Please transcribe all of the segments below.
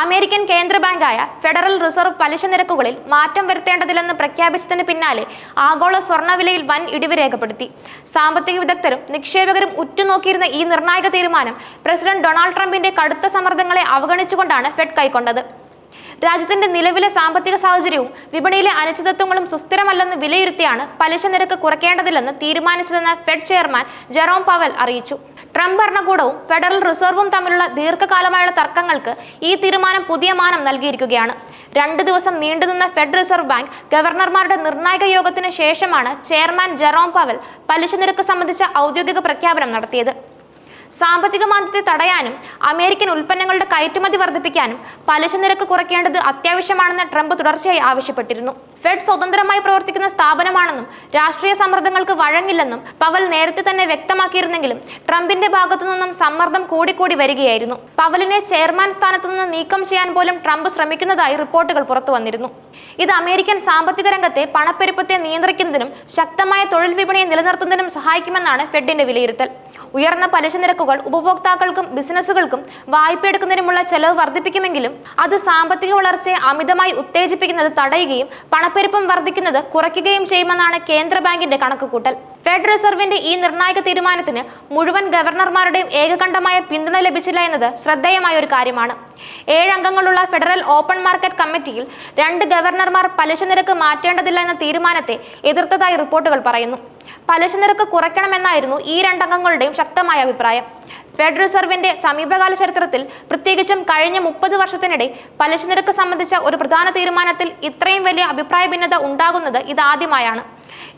American കേന്ദ്ര ബാങ്കായ federal reserve പലിശ നിരക്കുകളിൽ മാറ്റം വരുത്തേണ്ടതില്ലെന്ന് പ്രഖ്യാപിച്ചതിന് പിന്നാലെ ആഗോള സ്വർണവിലയിൽ വൻ ഇടിവ് രേഖപ്പെടുത്തി. സാമ്പത്തിക വിദഗ്ധരും നിക്ഷേപകരും ഉറ്റുനോക്കിയിരുന്ന ഈ നിർണായക തീരുമാനം പ്രസിഡന്റ് ഡൊണാൾഡ് ട്രംപിന്റെ കടുത്ത സമ്മർദ്ദങ്ങളെ അവഗണിച്ചുകൊണ്ടാണ് ഫെഡ് കൈക്കൊണ്ടത്. രാജ്യത്തിന്റെ നിലവിലെ സാമ്പത്തിക സാഹചര്യവും വിപണിയിലെ അനിശ്ചിതത്വങ്ങളും സുസ്ഥിരമല്ലെന്ന് വിലയിരുത്തിയാണ് പലിശ നിരക്ക് കുറയ്ക്കേണ്ടതില്ലെന്ന് തീരുമാനിച്ചതെന്ന് ഫെഡ് ചെയർമാൻ ജെറോം പവൽ അറിയിച്ചു. ട്രംപ് ഭരണകൂടവും ഫെഡറൽ റിസർവും തമ്മിലുള്ള ദീർഘകാലമായുള്ള തർക്കങ്ങൾക്ക് ഈ തീരുമാനം പുതിയ മാനം നൽകിയിരിക്കുകയാണ്. രണ്ട് ദിവസം നീണ്ടുനിന്ന ഫെഡ് റിസർവ് ബാങ്ക് ഗവർണർമാരുടെ നിർണായക യോഗത്തിന് ശേഷമാണ് ചെയർമാൻ ജെറോം പവൽ പലിശ നിരക്ക് സംബന്ധിച്ച ഔദ്യോഗിക പ്രഖ്യാപനം നടത്തിയത്. സാമ്പത്തിക മാന്ദ്യത്തെ തടയാനും അമേരിക്കൻ ഉൽപ്പന്നങ്ങളുടെ കയറ്റുമതി വർദ്ധിപ്പിക്കാനും പലിശ നിരക്ക് കുറയ്ക്കേണ്ടത് അത്യാവശ്യമാണെന്ന് ട്രംപ് തുടർച്ചയായി ആവശ്യപ്പെട്ടിരുന്നു. ഫെഡ് സ്വതന്ത്രമായി പ്രവർത്തിക്കുന്ന സ്ഥാപനമാണെന്നും രാഷ്ട്രീയ സമ്മർദ്ദങ്ങൾക്ക് വഴങ്ങില്ലെന്നും പവൽ നേരത്തെ തന്നെ വ്യക്തമാക്കിയിരുന്നെങ്കിലും ട്രംപിന്റെ ഭാഗത്തു നിന്നും സമ്മർദ്ദം കൂടിക്കൂടി വരികയായിരുന്നു. പവലിനെ ചെയർമാൻ സ്ഥാനത്തു നിന്ന് നീക്കം ചെയ്യാൻ പോലും ട്രംപ് ശ്രമിക്കുന്നതായി റിപ്പോർട്ടുകൾ പുറത്തു വന്നിരുന്നു. ഇത് അമേരിക്കൻ സാമ്പത്തിക രംഗത്തെ പണപ്പെരുപ്പത്തെ നിയന്ത്രിക്കുന്നതിനും ശക്തമായ തൊഴിൽ വിപണിയെ നിലനിർത്തുന്നതിനും സഹായിക്കുമെന്നാണ് ഫെഡിന്റെ വിലയിരുത്തൽ. ഉയർന്ന പലിശ നിരക്കുകൾ ഉപഭോക്താക്കൾക്കും ബിസിനസ്സുകൾക്കും വായ്പ എടുക്കുന്നതിനുമുള്ള ചെലവ് വർദ്ധിപ്പിക്കുമെങ്കിലും അത് സാമ്പത്തിക വളർച്ചയെ അമിതമായി ഉത്തേജിപ്പിക്കുന്നത് തടയുകയും പണപ്പെരുപ്പം വർദ്ധിക്കുന്നത് കുറയ്ക്കുകയും ചെയ്യുമെന്നാണ് കേന്ദ്ര ബാങ്കിന്റെ കണക്കുകൂട്ടൽ. ഫെഡ് റിസർവിന്റെ ഈ നിർണായക തീരുമാനത്തിന് മുഴുവൻ ഗവർണർമാരുടെയും ഏകകണ്ഠമായ പിന്തുണ ലഭിച്ചില്ല എന്നത് ശ്രദ്ധേയമായ ഒരു കാര്യമാണ്. ഏഴംഗങ്ങളുള്ള ഫെഡറൽ ഓപ്പൺ മാർക്കറ്റ് കമ്മിറ്റിയിൽ രണ്ട് ഗവർണർമാർ പലിശ നിരക്ക് മാറ്റേണ്ടതില്ല എന്ന തീരുമാനത്തെ എതിർത്തതായി റിപ്പോർട്ടുകൾ പറയുന്നു. പലിശ നിരക്ക് കുറയ്ക്കണമെന്നായിരുന്നു ഈ രണ്ടംഗങ്ങളുടെയും ശക്തമായ അഭിപ്രായം. ഫെഡ് റിസർവിന്റെ സമീപകാല ചരിത്രത്തിൽ പ്രത്യേകിച്ചും കഴിഞ്ഞ മുപ്പത് വർഷത്തിനിടെ പലിശ നിരക്ക് സംബന്ധിച്ച ഒരു പ്രധാന തീരുമാനത്തിൽ ഇത്രയും വലിയ അഭിപ്രായ ഭിന്നത ഉണ്ടാകുന്നത് ഇതാദ്യമായാണ്.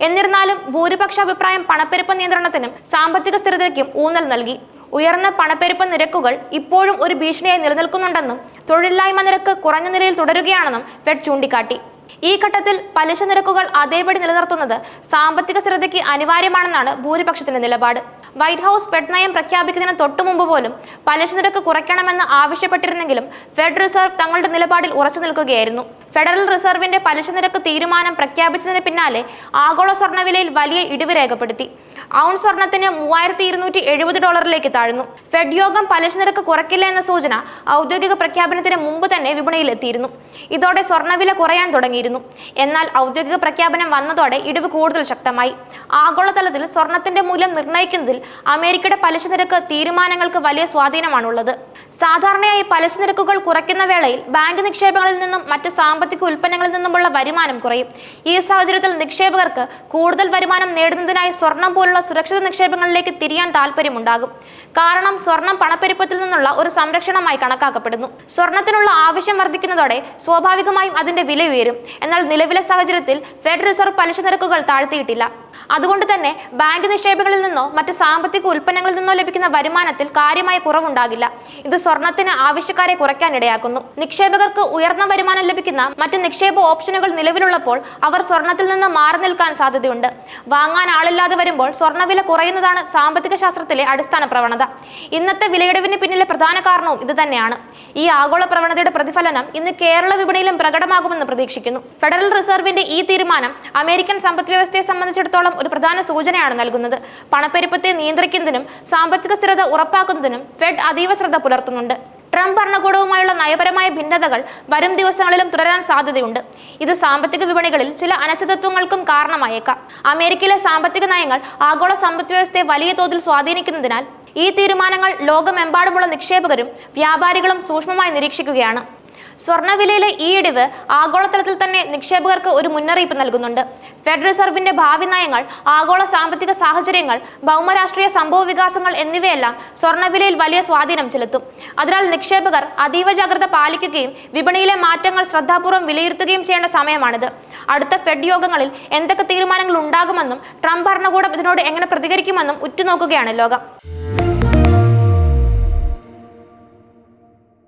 എന്നിരുന്നാലും ഭൂരിപക്ഷ അഭിപ്രായം പണപ്പെരുപ്പ നിയന്ത്രണത്തിനും സാമ്പത്തിക സ്ഥിരതയ്ക്കും ഊന്നൽ നൽകി. ഉയർന്ന പണപ്പെരുപ്പ നിരക്കുകൾ ഇപ്പോഴും ഒരു ഭീഷണിയായി നിലനിൽക്കുന്നുണ്ടെന്നും തൊഴിലില്ലായ്മ നിരക്ക് കുറഞ്ഞ നിലയിൽ തുടരുകയാണെന്നും ഫെഡ് ചൂണ്ടിക്കാട്ടി. ഈ ഘട്ടത്തിൽ പലിശ നിരക്കുകൾ അതേപടി നിലനിർത്തുന്നത് സാമ്പത്തിക സ്ഥിരതയ്ക്ക് അനിവാര്യമാണെന്നാണ് ഭൂരിപക്ഷത്തിന്റെ നിലപാട്. വൈറ്റ് ഹൗസ് ഫെഡ് നയം പ്രഖ്യാപിക്കുന്നതിന് തൊട്ടു മുമ്പ് പോലും പലിശ നിരക്ക് കുറയ്ക്കണമെന്ന് ആവശ്യപ്പെട്ടിരുന്നെങ്കിലും ഫെഡ് റിസർവ് തങ്ങളുടെ നിലപാടിൽ ഉറച്ചു നിൽക്കുകയായിരുന്നു. ഫെഡറൽ റിസർവിന്റെ പലിശ നിരക്ക് തീരുമാനം പ്രഖ്യാപിച്ചതിന് പിന്നാലെ ആഗോള സ്വർണവിലയിൽ വലിയ ഇടിവ് രേഖപ്പെടുത്തി. ഔൺ സ്വർണത്തിന് മൂവായിരത്തി ഇരുന്നൂറ്റി എഴുപത് ഡോളറിലേക്ക് താഴ്ന്നു. ഫെഡ് യോഗം പലിശ നിരക്ക് കുറയ്ക്കില്ല എന്ന സൂചന ഔദ്യോഗിക പ്രഖ്യാപനത്തിന് മുമ്പ് തന്നെ വിപണിയിൽ എത്തിയിരുന്നു ഇതോടെ സ്വർണവില കുറയാൻ തുടങ്ങിയിരുന്നു എന്നാൽ ഔദ്യോഗിക പ്രഖ്യാപനം വന്നതോടെ ഇടിവ് കൂടുതൽ ശക്തമായി. ആഗോളതലത്തിൽ സ്വർണത്തിന്റെ മൂല്യം നിർണയിക്കുന്നതിൽ അമേരിക്കയുടെ പലിശ നിരക്ക് തീരുമാനങ്ങൾക്ക് വലിയ സ്വാധീനമാണുള്ളത്. സാധാരണയായി പലിശ നിരക്കുകൾ കുറയ്ക്കുന്ന വേളയിൽ ബാങ്ക് നിക്ഷേപങ്ങളിൽ നിന്നും മറ്റ് സാമ്പത്തിക ഉൽപ്പന്നങ്ങളിൽ നിന്നുമുള്ള വരുമാനം കുറയും. ഈ സാഹചര്യത്തിൽ നിക്ഷേപകർക്ക് കൂടുതൽ വരുമാനം നേടുന്നതിനായി സ്വർണം പോലുള്ള സുരക്ഷിത നിക്ഷേപങ്ങളിലേക്ക് തിരിയാൻ താല്പര്യമുണ്ടാകും കാരണം സ്വർണം പണപ്പെരുപ്പത്തിൽ നിന്നുള്ള ഒരു സംരക്ഷണമായി കണക്കാക്കപ്പെടുന്നു. സ്വർണത്തിനുള്ള ആവശ്യം വർദ്ധിക്കുന്നതോടെ സ്വാഭാവികമായും അതിന്റെ വില ഉയരും. എന്നാൽ നിലവിലെ സാഹചര്യത്തിൽ ഫെഡ് റിസർവ് പലിശ നിരക്കുകൾ താഴ്ത്തിയിട്ടില്ല. അതുകൊണ്ട് തന്നെ ബാങ്ക് നിക്ഷേപങ്ങളിൽ നിന്നോ മറ്റ് സാമ്പത്തിക ഉൽപ്പന്നങ്ങളിൽ നിന്നോ ലഭിക്കുന്ന വരുമാനത്തിൽ കാര്യമായ കുറവുണ്ടാകില്ല. ഇത് സ്വർണത്തിന് ആവശ്യക്കാരെ കുറയ്ക്കാനിടയാക്കുന്നു നിക്ഷേപകർക്ക് ഉയർന്ന വരുമാനം ലഭിക്കുന്ന മറ്റ് നിക്ഷേപ ഓപ്ഷനുകൾ നിലവിലുള്ളപ്പോൾ അവർ സ്വർണത്തിൽ നിന്ന് മാറി നിൽക്കാൻ സാധ്യതയുണ്ട്. വാങ്ങാൻ ആളില്ലാതെ വരുമ്പോൾ സ്വർണവില കുറയുന്നതാണ് സാമ്പത്തിക ശാസ്ത്രത്തിലെ അടിസ്ഥാന പ്രവണത. ഇന്നത്തെ വിലയിടിവിന് പിന്നിലെ പ്രധാന കാരണവും ഇത് തന്നെയാണ്. ഈ ആഗോള പ്രവണതയുടെ പ്രതിഫലനം ഇന്ന് കേരള വിപണിയിലും പ്രകടമാകുമെന്ന് പ്രതീക്ഷിക്കുന്നു. ഫെഡറൽ റിസർവിന്റെ ഈ തീരുമാനം അമേരിക്കൻ സമ്പദ് വ്യവസ്ഥയെ സംബന്ധിച്ചിടത്തോളം ഒരു പ്രധാന സൂചനയാണ് നൽകുന്നത്. പണപ്പെരുപ്പത്തെ നിയന്ത്രിക്കുന്നതിനും സാമ്പത്തിക സ്ഥിരത ഉറപ്പാക്കുന്നതിനും ഫെഡ് അതീവ ശ്രദ്ധ പുലർത്തുന്നുണ്ട്. ട്രംപ് ഭരണകൂടവുമായുള്ള നയപരമായ ഭിന്നതകൾ വരും ദിവസങ്ങളിലും തുടരാൻ സാധ്യതയുണ്ട്. ഇത് സാമ്പത്തിക വിപണികളിൽ ചില അനിശ്ചിതത്വങ്ങൾക്കും കാരണമായേക്കാം. അമേരിക്കയിലെ സാമ്പത്തിക നയങ്ങൾ ആഗോള സമ്പദ് വ്യവസ്ഥയെ വലിയ തോതിൽ സ്വാധീനിക്കുന്നതിനാൽ ഈ തീരുമാനങ്ങൾ ലോകമെമ്പാടുമുള്ള നിക്ഷേപകരും വ്യാപാരികളും സൂക്ഷ്മമായി നിരീക്ഷിക്കുകയാണ്. സ്വർണവിലയിലെ ഈ ഇടിവ് ആഗോളതലത്തിൽ തന്നെ നിക്ഷേപകർക്ക് ഒരു മുന്നറിയിപ്പ് നൽകുന്നുണ്ട്. ഫെഡറൽ റിസർവിന്റെ ഭാവി നയങ്ങൾ ആഗോള സാമ്പത്തിക സാഹചര്യങ്ങൾ ഭൗമരാഷ്ട്രീയ സംഭവ വികാസങ്ങൾ എന്നിവയെല്ലാം സ്വർണവിലയിൽ വലിയ സ്വാധീനം ചെലുത്തും. അതിനാൽ നിക്ഷേപകർ അതീവ ജാഗ്രത പാലിക്കുകയും വിപണിയിലെ മാറ്റങ്ങൾ ശ്രദ്ധാപൂർവം വിലയിരുത്തുകയും ചെയ്യേണ്ട സമയമാണിത്. അടുത്ത ഫെഡ് യോഗങ്ങളിൽ എന്തൊക്കെ തീരുമാനങ്ങൾ ഉണ്ടാകുമെന്നും ട്രംപ് ഭരണകൂടം ഇതിനോട് എങ്ങനെ പ്രതികരിക്കുമെന്നും ഉറ്റുനോക്കുകയാണ് ലോകം.